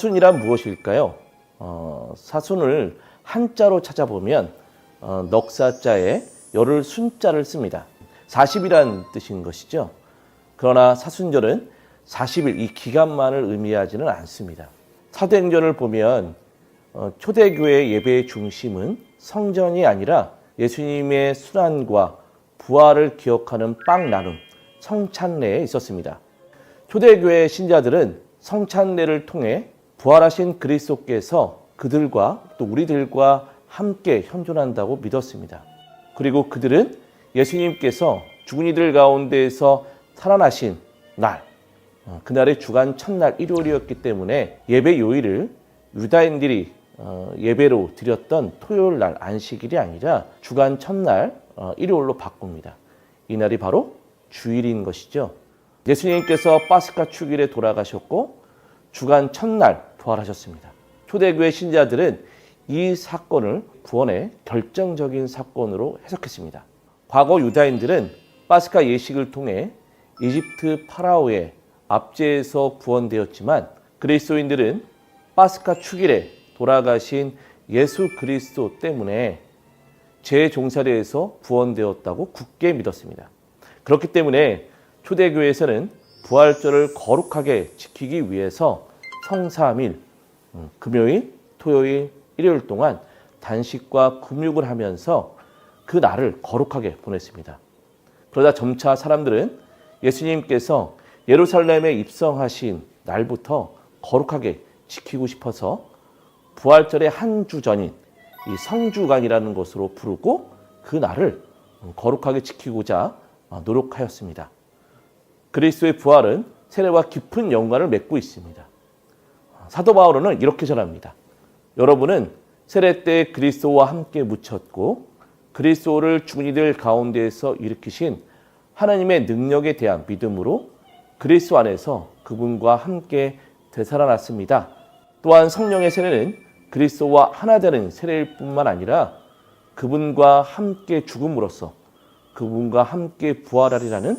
사순이란 무엇일까요? 어, 사순을 한자로 찾아보면 어, 넉사자에 열을 순자를 씁니다. 40이란 뜻인 것이죠. 그러나 사순절은 40일 이 기간만을 의미하지는 않습니다. 사도행전을 보면 어, 초대교회 예배의 중심은 성전이 아니라 예수님의 순환과 부활을 기억하는 빵 나눔, 성찬례에 있었습니다. 초대교회 신자들은 성찬례를 통해 부활하신 그리스도께서 그들과 또 우리들과 함께 현존한다고 믿었습니다. 그리고 그들은 예수님께서 죽은 이들 가운데에서 살아나신 날, 어, 그날의 주간 첫날 일요일이었기 때문에 예배 요일을 유다인들이 어, 예배로 드렸던 토요일 날 안식일이 아니라 주간 첫날 어, 일요일로 바꿉니다. 이날이 바로 주일인 것이죠. 예수님께서 파스카 축일에 돌아가셨고 주간 첫날 부활하셨습니다. 초대교회 신자들은 이 사건을 구원의 결정적인 사건으로 해석했습니다. 과거 유다인들은 파스카 예식을 통해 이집트 파라오의 압제에서 구원되었지만 그리스도인들은 파스카 축일에 돌아가신 예수 그리스도 때문에 재종살이에서 구원되었다고 굳게 믿었습니다. 그렇기 때문에 초대교회에서는 부활절을 거룩하게 지키기 위해서 성삼일, 음, 금요일, 토요일, 일요일 동안 단식과 금육을 하면서 그 날을 거룩하게 보냈습니다. 그러다 점차 사람들은 예수님께서 예루살렘에 입성하신 날부터 거룩하게 지키고 싶어서 부활절의 한 주 전인 이 성주간이라는 것으로 부르고 그 날을 거룩하게 지키고자 노력하였습니다. 그리스도의 부활은 세례와 깊은 연관을 맺고 있습니다. 사도 바울은 이렇게 전합니다. 여러분은 세례 때 그리스도와 함께 묻혔고 그리스도를 죽은 이들 가운데에서 일으키신 하나님의 능력에 대한 믿음으로 그리스도 안에서 그분과 함께 되살아났습니다. 또한 성령의 세례는 그리스도와 하나 되는 세례일 뿐만 아니라 그분과 함께 죽음으로써 그분과 함께 부활하리라는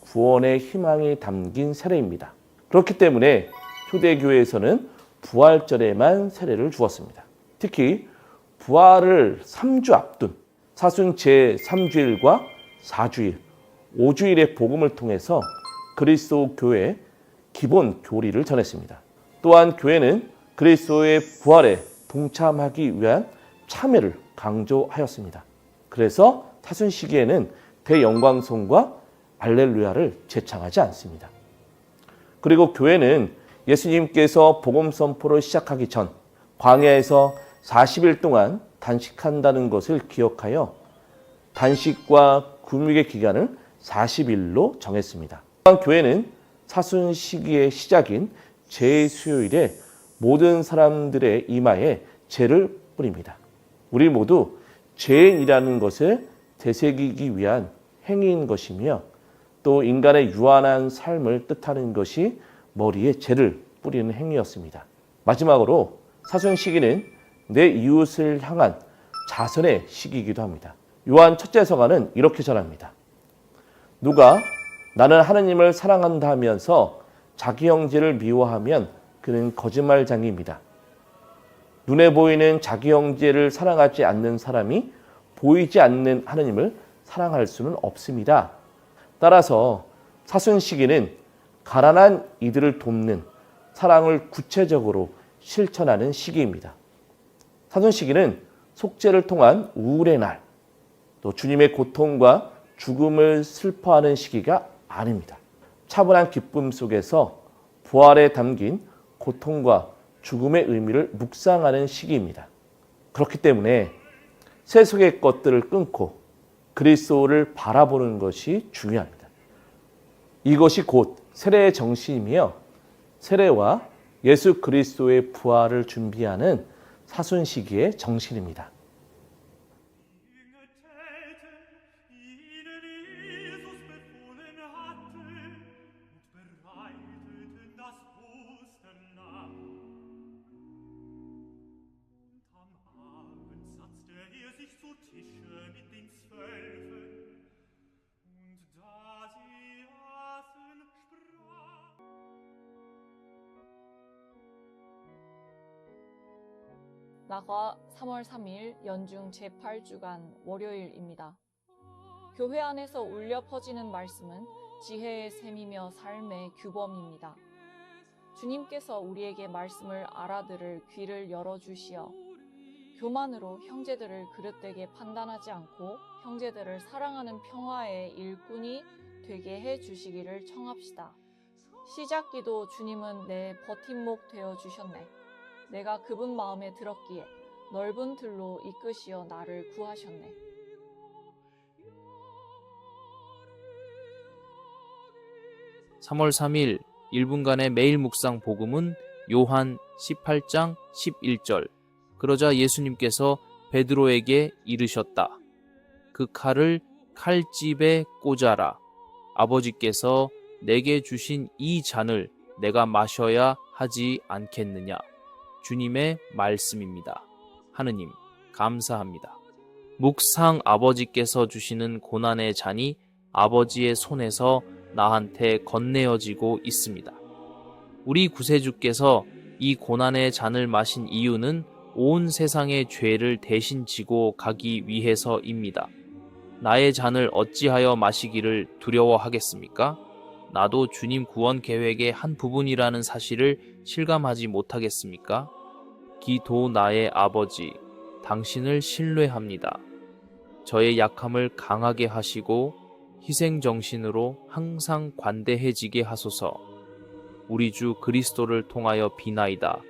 구원의 희망이 담긴 세례입니다. 그렇기 때문에 초대교회에서는 부활절에만 세례를 주었습니다. 특히 부활을 3주 앞둔 사순 제3주일과 4주일, 5주일의 복음을 통해서 그리스도 교회의 기본 교리를 전했습니다. 또한 교회는 그리스도의 부활에 동참하기 위한 참여를 강조하였습니다. 그래서 사순 시기에는 대영광송과 알렐루야를 제창하지 않습니다. 그리고 교회는 예수님께서 복음 선포를 시작하기 전 광야에서 40일 동안 단식한다는 것을 기억하여 단식과 금육의 기간을 40일로 정했습니다. 교회는 사순 시기의 시작인 제수요일에 모든 사람들의 이마에 죄를 뿌립니다. 우리 모두 죄인이라는 것을 되새기기 위한 행위인 것이며 또 인간의 유한한 삶을 뜻하는 것이 머리에 죄를 뿌리는 행위였습니다. 마지막으로 사순 시기는 내 이웃을 향한 자선의 시기이기도 합니다. 요한 첫째 서가는 이렇게 전합니다. 누가 나는 하나님을 사랑한다 하면서 자기 형제를 미워하면 그는 거짓말장입니다. 눈에 보이는 자기 형제를 사랑하지 않는 사람이 보이지 않는 하나님을 사랑할 수는 없습니다. 따라서 사순 시기는 가난한 이들을 돕는 사랑을 구체적으로 실천하는 시기입니다. 사순 시기는 속죄를 통한 우울의 날, 또 주님의 고통과 죽음을 슬퍼하는 시기가 아닙니다. 차분한 기쁨 속에서 부활에 담긴 고통과 죽음의 의미를 묵상하는 시기입니다. 그렇기 때문에 세속의 것들을 끊고 그리스도를 바라보는 것이 중요합니다. 이것이 곧 세례의 정신이며 세례와 예수 그리스도의 부활을 준비하는 사순 시기의 정신입니다. 나과 3월 3일 연중 제8주간 월요일입니다. 교회 안에서 울려 퍼지는 말씀은 지혜의 셈이며 삶의 규범입니다. 주님께서 우리에게 말씀을 알아들을 귀를 열어주시어 교만으로 형제들을 그릇되게 판단하지 않고 형제들을 사랑하는 평화의 일꾼이 되게 해 주시기를 청합시다. 시작 기도 주님은 내 버팀목 되어 주셨네. 내가 그분 마음에 들었기에 넓은 들로 이끄시어 나를 구하셨네. 삼월 3일 1분간의 매일 묵상 복음은 요한 18장 11절. 그러자 예수님께서 베드로에게 이르셨다. 그 칼을 칼집에 꽂아라. 아버지께서 내게 주신 이 잔을 내가 마셔야 하지 않겠느냐. 주님의 말씀입니다. 하느님, 감사합니다. 묵상 아버지께서 주시는 고난의 잔이 아버지의 손에서 나한테 건네어지고 있습니다. 우리 구세주께서 이 고난의 잔을 마신 이유는 온 세상의 죄를 대신 지고 가기 위해서입니다. 나의 잔을 어찌하여 마시기를 두려워하겠습니까? 나도 주님 구원 계획의 한 부분이라는 사실을 실감하지 못하겠습니까? 기도 나의 아버지, 당신을 신뢰합니다. 저의 약함을 강하게 하시고 희생 정신으로 항상 관대해지게 하소서. 우리 주 그리스도를 통하여 비나이다.